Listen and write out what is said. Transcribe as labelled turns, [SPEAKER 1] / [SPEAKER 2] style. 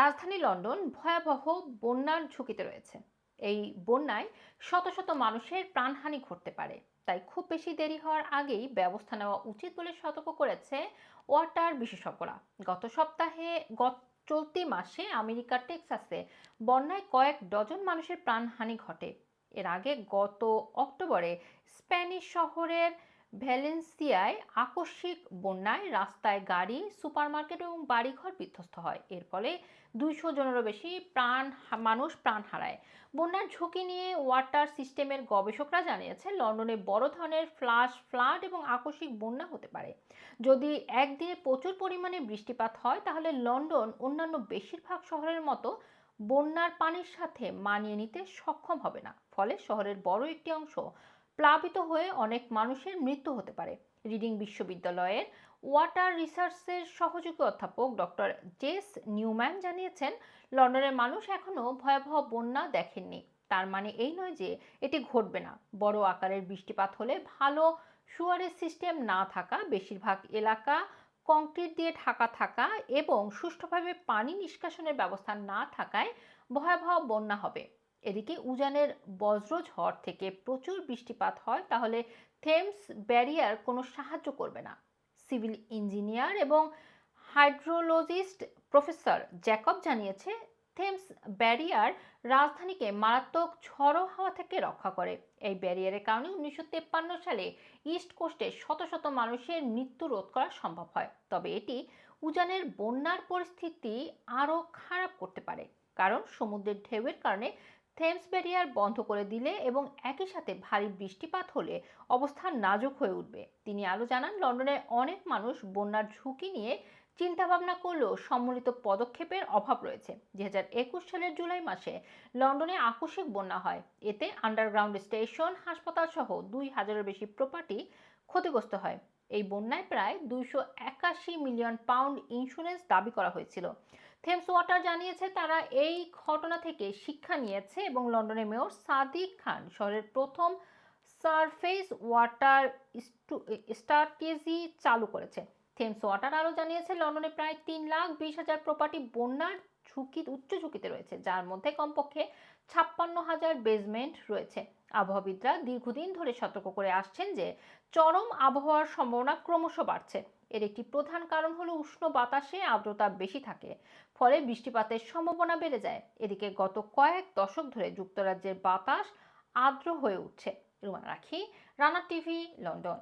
[SPEAKER 1] রাজধানী লন্ডন ভয়াবহ বন্যার ঝুঁকিতে রয়েছে। এই বন্যায় শত শত মানুষের প্রাণহানি ঘটতে পারে। তাই খুব বেশি দেরি হওয়ার আগেই ব্যবস্থা নেওয়া উচিত বলে সতর্ক করেছে ওয়াটার বিশেষজ্ঞরা। গত সপ্তাহে গত চলতি মাসে আমেরিকার টেক্সাসে বন্যায় কয়েক ডজন মানুষের প্রাণহানি ঘটে। এর আগে গত অক্টোবরে স্প্যানিশ শহরের ভ্যালেন্সিয়ায় আকস্মিক বন্যায় রাস্তায় গাড়ি, সুপারমার্কেট এবং বাড়িঘর বিধ্বস্ত হয়। এর ফলে দুইশো জনেরও বেশি প্রাণ, মানুষ প্রাণ হারায়। বন্যার ঝুঁকি নিয়ে ওয়াটার সিস্টেমের গবেষকরা জানিয়েছে লন্ডনে বড় ধরনের ফ্লাশ, ফ্লাড এবং আকস্মিক বন্যা হতে পারে। যদি একদিনে প্রচুর পরিমাণে বৃষ্টিপাত হয়, তাহলে লন্ডন অন্যান্য বেশিরভাগ শহরের মতো বন্যার পানির সাথে মানিয়ে নিতে সক্ষম হবে না। ফলে শহরের বড় একটি অংশ প্লাবিত হয়ে অনেক মানুষের মৃত্যু হতে পারে। রিডিং বিশ্ববিদ্যালয়ের ওয়াটার রিসার্চের সহযোগী অধ্যাপক ডক্টর জেস নিউম্যান জানিয়েছেন, লন্ডনের মানুষ এখনও ভয়াবহ বন্যা দেখেননি। তার মানে এই নয় যে এটি ঘটবে না। বড় আকারের বৃষ্টিপাত হলে ভালো সুয়ারের সিস্টেম না থাকা, বেশিরভাগ এলাকা কংক্রিট দিয়ে ঢাকা থাকা এবং সুষ্ঠুভাবে পানি নিষ্কাশনের ব্যবস্থা না থাকায় ভয়াবহ বন্যা হবে। এদিকে উজানের বজ্রঝড় থেকে প্রচুর বৃষ্টিপাত হয়, তাহলে থেমস ব্যারিয়ার কোনো সাহায্য করবে না। সিভিল ইঞ্জিনিয়ার এবং হাইড্রোলজিস্ট প্রফেসর জ্যাকব জানিয়েছে, থেমস ব্যারিয়ার রাজধানীকে মারাত্মক ঝড়ো হাওয়া থেকে রক্ষা করে। এই ব্যারিয়ারের কারণে উনিশশো সালে ইস্ট কোস্টে শত শত মানুষের মৃত্যু রোধ করা সম্ভব হয়। তবে এটি উজানের বন্যার পরিস্থিতি আরও খারাপ করতে পারে, কারণ সমুদ্রের ঢেউয়ের কারণে থেমস ব্যারিয়ার বন্ধ করে দিলে এবং একই সাথে ভারী বৃষ্টিপাত হলে অবস্থা নাজুক হয়ে উঠবে। তিনি আরও জানান লন্ডনের অনেক মানুষ বন্যার ঝুঁকি নিয়ে চিন্তাভাবনা করলেও সম্মিলিত পদক্ষেপের অভাব রয়েছে। দু একুশ সালের জুলাই মাসে লন্ডনে আকস্মিক বন্যা হয়। এতে আন্ডারগ্রাউন্ড স্টেশন হাসপাতাল সহ দুই হাজারের বেশি প্রপার্টি ক্ষতিগ্রস্ত হয়। এই বন্যায় প্রায় দুইশো একাশি মিলিয়ন পাউন্ড ইন্স্যুরেন্স দাবি করা হয়েছিল। থেমস ওয়াটার জানিয়েছে তারা এই ঘটনা থেকে শিক্ষা নিয়েছে এবং লন্ডনের মেয়র সাদিক খান শহরের প্রথম সারফেস ওয়াটার স্ট্র্যাটেজি চালু করেছে। থেমস ওয়াটার আরও জানিয়েছে, লন্ডনে প্রায় তিন লাখ বিশ হাজার প্রপার্টি বন্যার ঝুঁকি, উচ্চ ঝুঁকিতে রয়েছে, যার মধ্যে কমপক্ষে ছাপ্পান্ন হাজার বেসমেন্ট রয়েছে। আবহাওয়াবিদরা দীর্ঘদিন ধরে সতর্ক করে আসছেন যে চরম আবহাওয়ার সম্ভাবনা ক্রমশ বাড়ছে। এর একটি প্রধান কারণ হলো উষ্ণ বাতাসে আর্দ্রতা বেশি থাকে, ফলে বৃষ্টিপাতের সম্ভাবনা বেড়ে যায়। এদিকে গত কয়েক দশক ধরে যুক্তরাজ্যের বাতাস আর্দ্র হয়ে উঠছে। রুমা রাখি, রানা টিভি, লন্ডন।